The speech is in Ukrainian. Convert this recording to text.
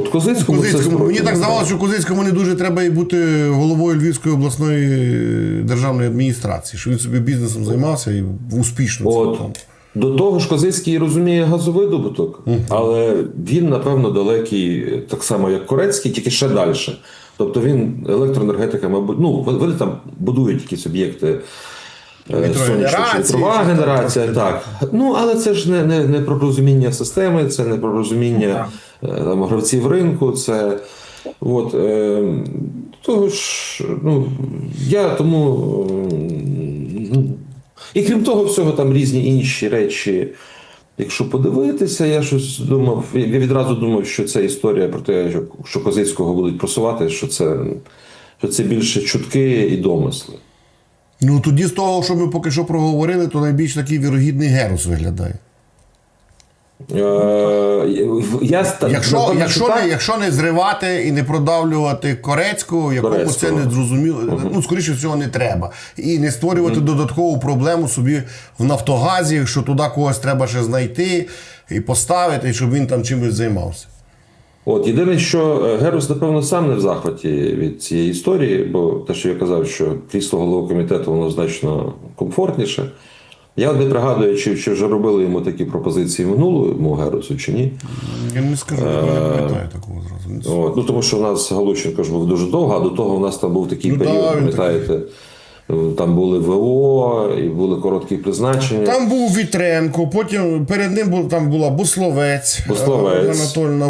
от Козицькому, це Мені так здавалося, що Козицькому не дуже треба і бути головою Львівської обласної державної адміністрації, що він собі бізнесом займався і успішно От. До того ж, Козицький розуміє газовидобуток, але він, напевно, далекий, так само, як Корецький, тільки ще далі. Тобто він електроенергетика, мабуть, ну, вони там будують якісь об'єкти. Е, Вітрогенерації, Вітрова генерація, трошки, так. Ну, але це ж не, не, не про розуміння системи, це не про розуміння е, там, гравців ринку, це. От, е, того ж, ну, я тому. І крім того всього, там різні інші речі. Якщо подивитися, я щось думав, я відразу думав, що це історія про те, що Козицького будуть просувати, що це, що це більше чутки і домисли. Ну тоді з того, що ми поки що проговорили, то найбільш такий вірогідний герус виглядає. Е, я Якщо, якщо, не, якщо не зривати і не продавлювати Корецького, якому Корецького. це не зрозуміло, ну скоріше всього не треба. І не створювати додаткову проблему собі в Нафтогазі, що туди когось треба ще знайти і поставити, щоб він там чимось займався. От єдине, що е, Герус, напевно, сам не в захваті від цієї історії, бо те, що я казав, що крісло голови комітету воно значно комфортніше. Я не пригадую, чи, чи вже робили йому такі пропозиції минулому Герусу, чи ні. Я не скажу, я не пам'ятаю такого зразу. От, ну тому що у нас Галущенко ж був дуже довго, а до того у нас там був такий Ну, період, він пам'ятаєте. Там були ВО, і були короткі призначення. Там був Вітренко, потім перед ним був, там була Бусловець, Бусловець. Олена Анатольовна